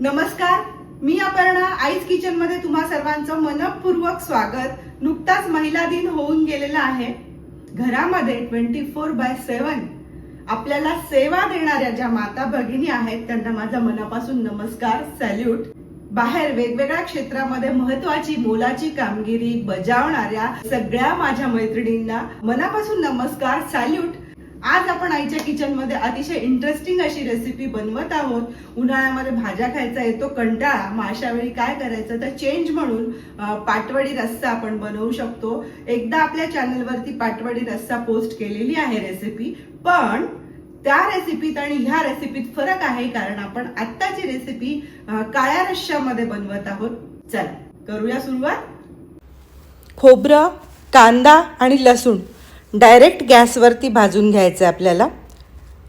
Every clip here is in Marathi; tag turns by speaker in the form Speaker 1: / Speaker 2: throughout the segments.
Speaker 1: नमस्कार मी अपर्णा आईज किचनमध्ये तुम्हा सर्वांचं मनपूर्वक स्वागत. नुकताच महिला दिन होऊन गेलेला आहे. घरामध्ये ट्वेंटी फोर बाय सेवन आपल्याला सेवा देणाऱ्या ज्या माता भगिनी आहेत त्यांना माझा मनापासून नमस्कार सॅल्यूट बाहेर वेगवेगळ्या क्षेत्रामध्ये महत्वाची मोलाची कामगिरी बजावणाऱ्या सगळ्या माझ्या मैत्रिणींना मनापासून नमस्कार सॅल्यूट आज आपण आईच्या किचनमध्ये अतिशय इंटरेस्टिंग अशी रेसिपी बनवत आहोत. उन्हाळ्यामध्ये भाज्या खायचा येतो कंटाळा. मग अशा वेळी काय करायचं? तर चेंज म्हणून पाटवडी रस्सा आपण बनवू शकतो. एकदा आपल्या चॅनलवरती पाटवडी रस्सा पोस्ट केलेली आहे रेसिपी पण त्या रेसिपीत आणि ह्या रेसिपीत फरक आहे कारण आपण आत्ताची रेसिपी काळ्या रश्श्यामध्ये बनवत आहोत. चला करूया सुरुवात.
Speaker 2: खोबरं कांदा आणि लसूण. डायरेक्ट गॅसवरती भाजून घ्यायचं आहे आपल्याला.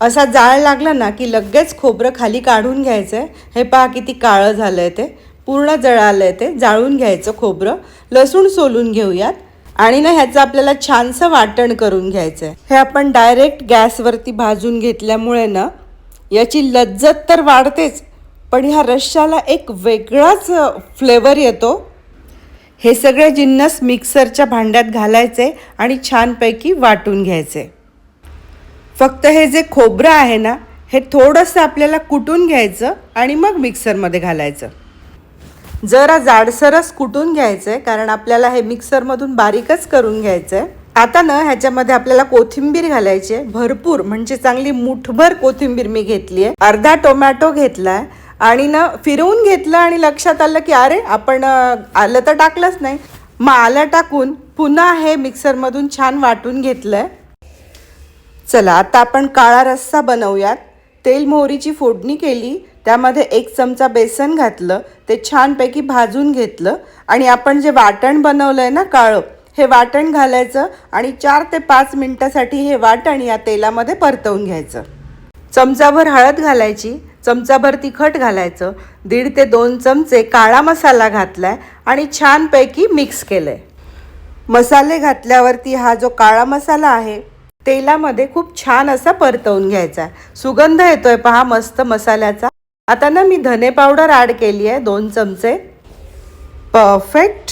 Speaker 2: असा जाळ लागला ना की लगेच खोबरं खाली काढून घ्यायचं आहे हे पहा किती काळं झालं आहे ते. पूर्ण जळालं आहे ते. जाळून घ्यायचं खोबरं. लसूण सोलून घेऊयात. आणि ना ह्याचं आपल्याला छानसं वाटण करून घ्यायचं आहे हे आपण डायरेक्ट गॅसवरती भाजून घेतल्यामुळे ना याची लज्जत तर वाढतेच. पण ह्या रश्श्याला एक वेगळाच फ्लेवर येतो. हे सगळे जिन्नस मिक्सरच्या भांड्यात घालायचे आणि छानपैकी वाटून घ्यायचे. फक्त हे जे खोबरं आहे ना हे थोडंसं आपल्याला कुटून घ्यायचं आणि मग मिक्सरमध्ये घालायचं. जरा जाडसरच कुटून घ्यायचं आहे कारण आपल्याला हे मिक्सरमधून बारीकच करून घ्यायचं आहे आता ना ह्याच्यामध्ये आपल्याला कोथिंबीर घालायची आहे. भरपूर म्हणजे चांगली मुठभर कोथिंबीर मी घेतली आहे अर्धा टोमॅटो घेतला आहे आणि ना फिरवून घेतलं आणि लक्षात आलं की अरे आपण आलं तर टाकलंच नाही. मग आलं टाकून पुन्हा हे मिक्सरमधून छान वाटून घेतलं आहे चला आता आपण काळा रस्सा बनवूयात. तेल मोहरीची फोडणी केली त्यामध्ये एक चमचा बेसन घातलं ते छानपैकी भाजून घेतलं आणि आपण जे वाटण बनवलं आहे ना काळं हे वाटण घालायचं आणि चार ते पाच मिनटासाठी हे वाटण या तेलामध्ये परतवून घ्यायचं. चमचाभर हळद घालायची चमचाभर तिखट घालायचं दीड ते दोन चमचे काळा मसाला घातलाय आणि छानपैकी मिक्स केलंय. मसाले घातल्यावरती हा जो काळा मसाला आहे तेलामध्ये खूप छान असा परतवून घ्यायचा आहे. सुगंध येतोय पहा मस्त मसाल्याचा. आता ना मी धने पावडर ॲड केली आहे दोन चमचे. परफेक्ट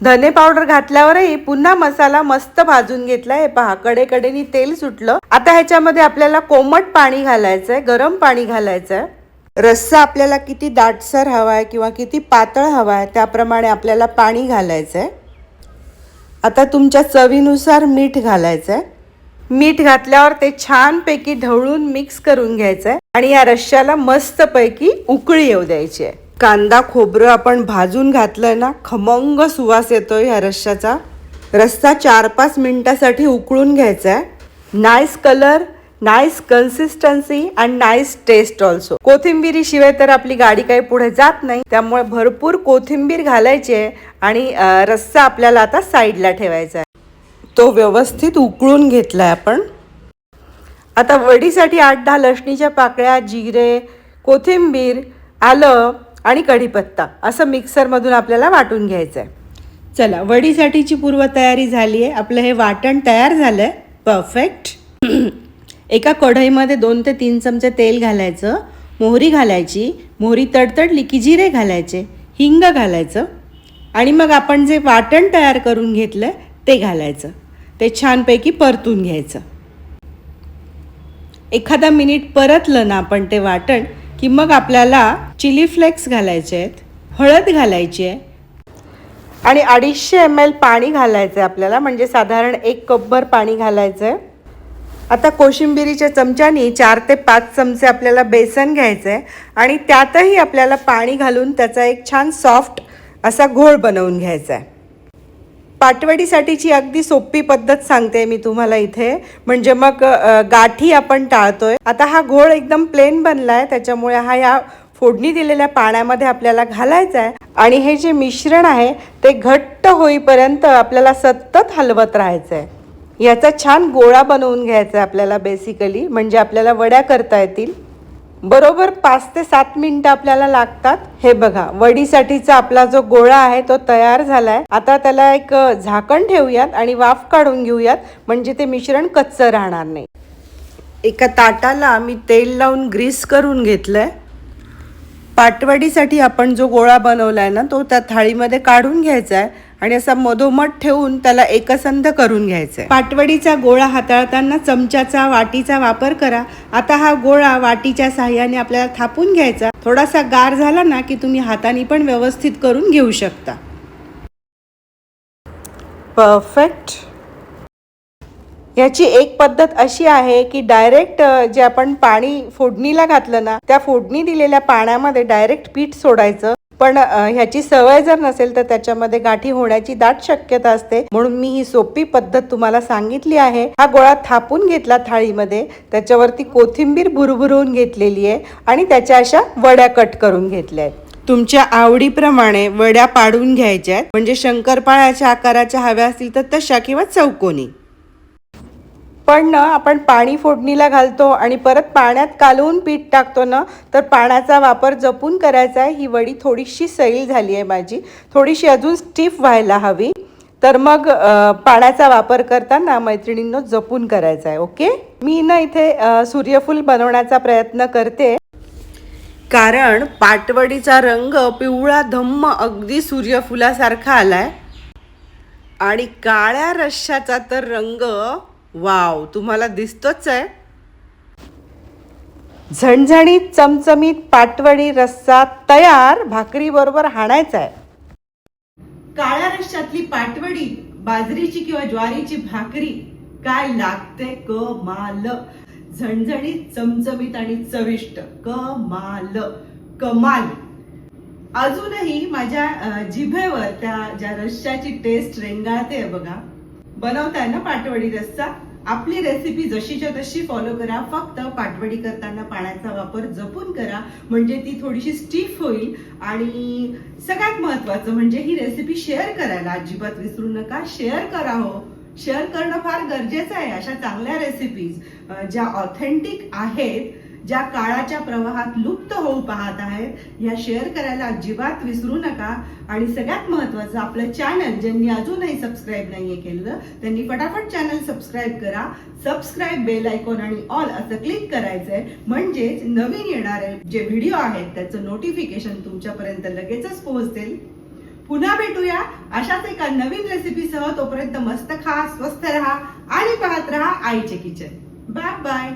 Speaker 2: धने पावडर घातल्यावरही पुन्हा मसाला मस्त भाजून घेतला हे पहा कडेकडेनी तेल सुटलं. आता ह्याच्यामध्ये आपल्याला कोमट पाणी घालायचंय गरम पाणी घालायचंय. रस्सा आपल्याला किती दाटसर हवाय किंवा किती पातळ हवाय त्याप्रमाणे आपल्याला पाणी घालायचंय. आता तुमच्या चवीनुसार मीठ घालायचंय. मीठ घातल्यावर ते छानपैकी ढवळून मिक्स करून घ्यायचंय. आणि या रश्श्याला मस्तपैकी उकळी येऊ द्यायची आहे. कांदा खोबरं आपण भाजून घातलंय ना खमंग सुवास येतोय ह्या रश्श्याचा. रस्सा चार पाच मिनिटासाठी उकळून घ्यायचा आहे nice colour nice consistency and nice taste also कोथिंबिरी शिवाय तर आपली गाडी काही पुढे जात नाही. त्यामुळे भरपूर कोथिंबीर घालायची आहे आणि रस्सा आपल्याला आता साईडला ठेवायचा आहे तो व्यवस्थित उकळून घेतलाय आपण. आता वडीसाठी आठ दहा लसणीच्या पाकळ्या जिरे कोथिंबीर आलं आणि कढीपत्ता असं मिक्सरमधून आपल्याला वाटून घ्यायचं आहे चला वडीसाठीची पूर्वतयारी झाली आहे आपलं हे वाटण तयार झालं आहे परफेक्ट एका कढईमध्ये दोन ते तीन चमचे तेल घालायचं मोहरी घालायची मोहरी तडतडली की जिरे घालायचे हिंग घालायचं आणि मग आपण जे वाटण तयार करून घेतलं ते घालायचं. ते छानपैकी परतून घ्यायचं. एखादा मिनिट परतलं ना आपण ते वाटण की मग आपल्याला चिली फ्लेक्स घालायचे आहेत हळद घालायची आहे. आणि अडीचशे एम एल पाणी घालायचं आहे आपल्याला म्हणजे साधारण एक कपभर पाणी घालायचं आहे आता कोशिंबिरीच्या चमच्यानी चार ते पाच चमचे आपल्याला बेसन घ्यायचं आहे आणि त्यातही आपल्याला पाणी घालून त्याचा एक छान सॉफ्ट असा घोळ बनवून घ्यायचा आहे पाटवडीसाठीची अगदी सोपी पद्धत सांगते मी तुम्हाला इथे. म्हणजे मग गाठी आपण टाळतोय. आता हा घोळ एकदम प्लेन बनलाय त्याच्यामुळे हा या फोडणी दिलेल्या पाण्यामध्ये आपल्याला घालायचा आहे. आणि हे जे मिश्रण आहे ते घट्ट होईपर्यंत आपल्याला सतत हलवत राहायचं आहे याचा छान गोळा बनवून घ्यायचा आहे आपल्याला बेसिकली म्हणजे आपल्याला वड्या करता येतील. बरोबर पाच ते सात मिनटं आपल्याला लागतात. हे बघा वडीसाठीचा आपला जो गोळा आहे तो तयार झालाय. आता त्याला एक झाकण ठेवूयात आणि वाफ काढून घेऊयात. म्हणजे ते मिश्रण कच्चं राहणार नाही. एका ताटाला मी तेल लावून ग्रीस करून घेतलंय. पाटवडीसाठी आपण जो गोळा बनवलाय ना तो त्या थाळीमध्ये काढून घ्यायचा आहे आणि असा मधोमध ठेवून त्याला एकसंध करून घ्यायचा आहे पाटवडीचा गोळा हाताळताना चमच्याचा वाटीचा वापर करा. आता हा गोळा वाटीच्या साह्याने आपल्याला थापून घ्यायचा. थोडासा गार झाला ना की तुम्ही हाताने पण व्यवस्थित करून घेऊ शकता. परफेक्ट याची एक पद्धत अशी आहे की डायरेक्ट जे आपण पाणी फोडणीला घातलं ना त्या फोडणी दिलेल्या पाण्यामध्ये डायरेक्ट पीठ सोडायचं. पण ह्याची सवय जर नसेल तर त्याच्यामध्ये गाठी होण्याची दाट शक्यता असते. म्हणून मी ही सोपी पद्धत तुम्हाला सांगितली आहे. हा गोळा थापून घेतला थाळीमध्ये. त्याच्यावरती कोथिंबीर भुरभुरवून घेतलेली आहे आणि त्याच्या अशा वड्या कट करून घेतल्या आहेत. तुमच्या आवडीप्रमाणे वड्या पाडून घ्यायच्या आहेत. म्हणजे शंकरपाळ्याच्या आकाराच्या हव्या असतील तर तशा किंवा चौकोनी. पण ना आपण पाणी फोडणीला घालतो आणि परत पाण्यात कालवून पीठ टाकतो ना तर पाण्याचा वापर जपून करायचा आहे. ही वडी थोडीशी सैल झाली आहे माझी. थोडीशी अजून स्टिफ व्हायला हवी. तर मग पाण्याचा वापर करताना मैत्रिणींनो जपून करायचा आहे ओके? मी ना इथे सूर्यफूल बनवण्याचा प्रयत्न करते. कारण पाटवडीचा रंग पिवळा धम्म अगदी सूर्यफुलासारखा आलाय. आणि काळ्या रश्श्याचा तर रंग वाव तुम्हाला दिसतोच आहे. झणझणीत चमचमीत पाटवडी रस्सा तयार भाकरी बरोबर हाणायचा आहे.
Speaker 1: काळ्या रश्श्यातली पाटवडी बाजरीची किंवा ज्वारीची भाकरी काय लागते कमाल. झणझणीत चमचमीत आणि चविष्ट कमाल कमाल. अजूनही माझ्या जिभेवर त्या ज्या रश्श्याची टेस्ट रेंगाळते बघा. बनवताय ना पाटवडी रस्सा. आपली रेसिपी जशीच्या तशी फॉलो करा. फक्त पाटवडी करताना पाण्याचा वापर जपून करा. म्हणजे ती थोडीशी स्टीफ होईल. आणि सगळ्यात महत्वाचं म्हणजे ही रेसिपी शेअर करायला अजिबात विसरू नका. शेअर करा हो. शेअर करणं फार गरजेचं आहे अशा चांगल्या रेसिपीज ज्या ऑथेंटिक आहेत ज्या काळाच्या प्रवाहात लुप्त होऊ पाहत आहेत ह्या शेअर करायला अजिबात विसरू नका. आणि सगळ्यात महत्वाचं आपलं चॅनल ज्यांनी अजूनही सबस्क्राईब नाहीये केलं त्यांनी फटाफट चॅनल सबस्क्राईब करा. सबस्क्राईब बेल आयकॉन आणि ऑल असं क्लिक करायचंय. म्हणजेच नवीन येणारे जे व्हिडिओ आहेत त्याचं नोटिफिकेशन तुमच्यापर्यंत लगेचच पोहोचेल पुन्हा भेटूया. अशाच एका नवीन रेसिपीसह तोपर्यंत मस्त खा स्वस्त राहा आणि पाहत राहा आईचे किचन बाय बाय